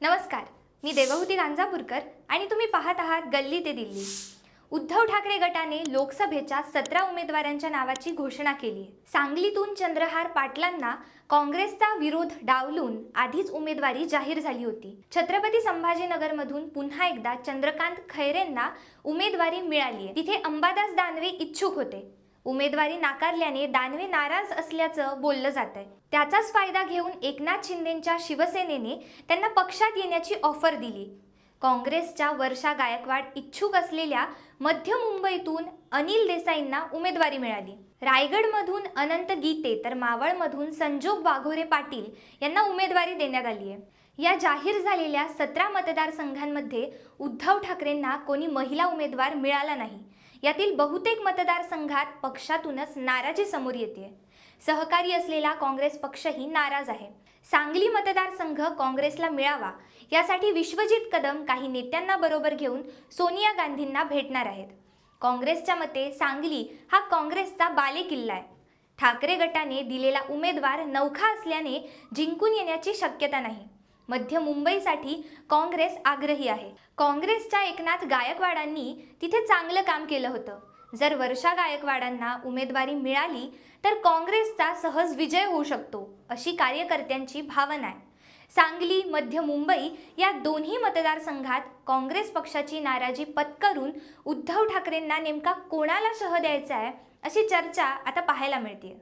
नमस्कार मी देवहूती गांजापूरकर आणि तुम्ही पाहत आहात गल्ली ते दिल्ली. उद्धव ठाकरे गटाने लोकसभेच्या सतरा उमेदवारांच्या नावाची घोषणा केली. सांगलीतून चंद्रहार पाटलांना काँग्रेसचा विरोध डावलून आधीच उमेदवारी जाहीर झाली होती. छत्रपती संभाजीनगरमधून पुन्हा एकदा चंद्रकांत खैरेंना उमेदवारी मिळाली आहे तिथे अंबादास दानवे इच्छुक होते. उमेदवारी नाकारल्याने दानवे नाराज असल्याचं बोललं जात आहे त्याचाच फायदा घेऊन एकनाथ शिंदेंच्या शिवसेनेने त्यांना पक्षात येण्याची ऑफर दिली. काँग्रेसच्या वर्षा गायकवाड इच्छुक असलेल्या मध्य मुंबईतून अनिल देसाईंना उमेदवारी मिळाली. रायगडमधून अनंत गीते तर मावळमधून संजोग वाघोरे पाटील यांना उमेदवारी देण्यात आली आहे. या जाहीर झालेल्या सतरा मतदारसंघांमध्ये उद्धव ठाकरेंना कोणी महिला उमेदवार मिळाला नाही. यातील बहुतेक मतदारसंघात पक्षातूनच नाराजी समोर येते सहकारी असलेला काँग्रेस पक्षही नाराज आहे. सांगली मतदारसंघ काँग्रेसला मिळावा यासाठी विश्वजित कदम काही नेत्यांना बरोबर घेऊन सोनिया गांधींना भेटणार आहेत. काँग्रेसच्या मते सांगली हा काँग्रेसचा बालेकिल्ला आहे. ठाकरे गटाने दिलेला उमेदवार नौखा असल्याने जिंकून येण्याची शक्यता नाही. मध्य मुंबईसाठी काँग्रेस आग्रही आहे. काँग्रेसच्या एकनाथ गायकवाडांनी तिथे चांगलं काम केलं होतं. जर वर्षा गायकवाडांना उमेदवारी मिळाली तर काँग्रेसचा सहज विजय होऊ शकतो अशी कार्यकर्त्यांची भावना आहे. सांगली मध्य मुंबई या दोन्ही मतदारसंघात काँग्रेस पक्षाची नाराजी पत्करून उद्धव ठाकरेंना नेमका कोणाला शह द्यायचा आहे अशी चर्चा आता पाहायला मिळते